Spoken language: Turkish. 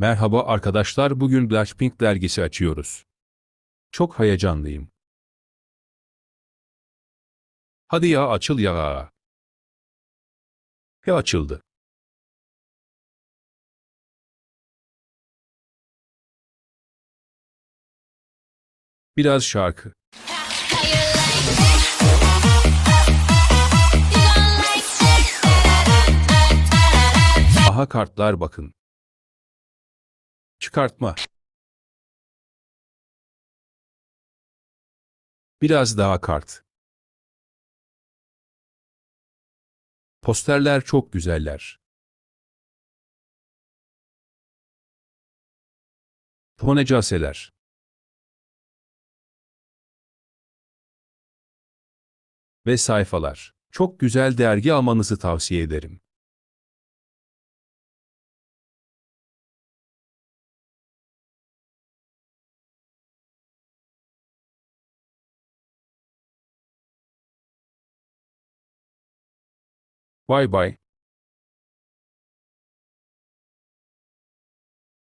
Merhaba arkadaşlar bugün Blackpink dergisi açıyoruz. Çok heyecanlıyım. Hadi ya açıl ya. Ya açıldı. Biraz şarkı. Aha kartlar bakın. Çıkartma. Biraz daha kart. Posterler çok güzeller. Tonecaseler. Ve sayfalar. Çok güzel dergi almanızı tavsiye ederim. Bye bye.